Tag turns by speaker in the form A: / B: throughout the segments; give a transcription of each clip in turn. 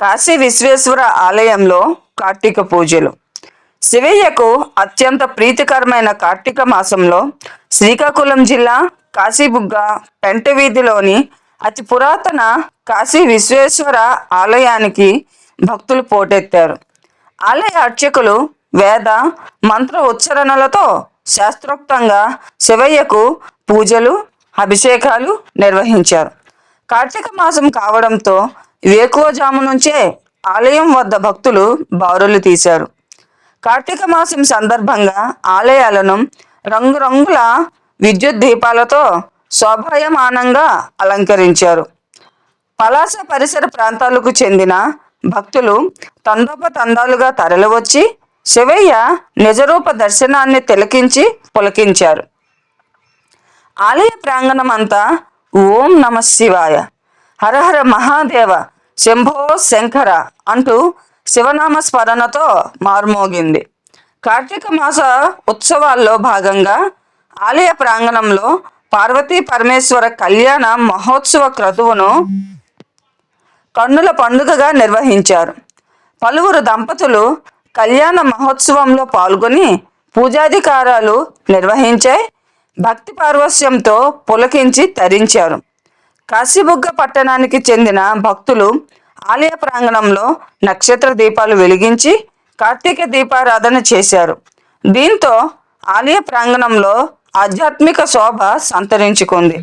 A: కాశీ విశ్వేశ్వర ఆలయంలో కార్తీక పూజలు. శివయ్యకు అత్యంత ప్రీతికరమైన కార్తీక మాసంలో శ్రీకాకుళం జిల్లా కాశీబుగ్గ పెంట వీధిలోని అతి పురాతన కాశీ విశ్వేశ్వర ఆలయానికి భక్తులు పోటెత్తారు. ఆలయ అర్చకులు వేద మంత్ర ఉచ్చరణలతో శాస్త్రోక్తంగా శివయ్యకు పూజలు అభిషేకాలు నిర్వహించారు. కార్తీక మాసం కావడంతో వేకువజాము నుంచే ఆలయం వద్ద భక్తులు బారులు తీశారు. కార్తీక మాసం సందర్భంగా ఆలయాలను రంగురంగుల విద్యుత్ దీపాలతో శోభాయమానంగా అలంకరించారు. పలాస పరిసర ప్రాంతాలకు చెందిన భక్తులు తందోపతందాలుగా తరలివచ్చి శివయ్య నిజరూప దర్శనాన్ని తిలకించి పులకించారు. ఆలయ ప్రాంగణం అంతా ఓం నమ శివాయ. హరహర మహాదేవ శంభో శంకర అంటూ శివనామ స్మరణతో మారుమోగింది. కార్తీక మాస ఉత్సవాల్లో భాగంగా ఆలయ ప్రాంగణంలో పార్వతీ పరమేశ్వర కళ్యాణ మహోత్సవ క్రతువును కన్నుల పండుగగా నిర్వహించారు. పలువురు దంపతులు కళ్యాణ మహోత్సవంలో పాల్గొని పూజాధికారాలు నిర్వహించాయి భక్తి పార్వశ్యంతో పులకించి తరించారు. కాశీబుగ్గ పట్టణానికి చెందిన భక్తులు ఆలయ ప్రాంగణంలో నక్షత్ర దీపాలు వెలిగించి కార్తీక దీపారాధన చేశారు. దీంతో ఆలయ ప్రాంగణంలో ఆధ్యాత్మిక శోభ సంతరించుకుంది.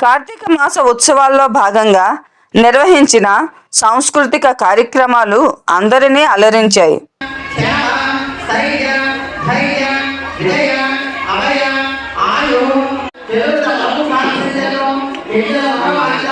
A: కార్తీక మాస ఉత్సవాల్లో భాగంగా నిర్వహించిన సాంస్కృతిక కార్యక్రమాలు అందరినీ అలరించాయి.
B: Yeah.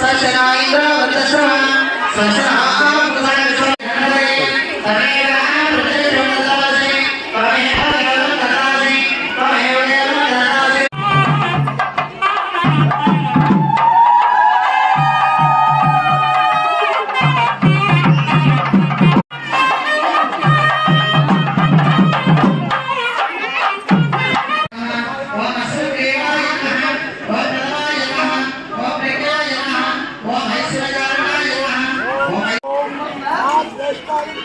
B: సశనాయింద్రవతస సశనా समाज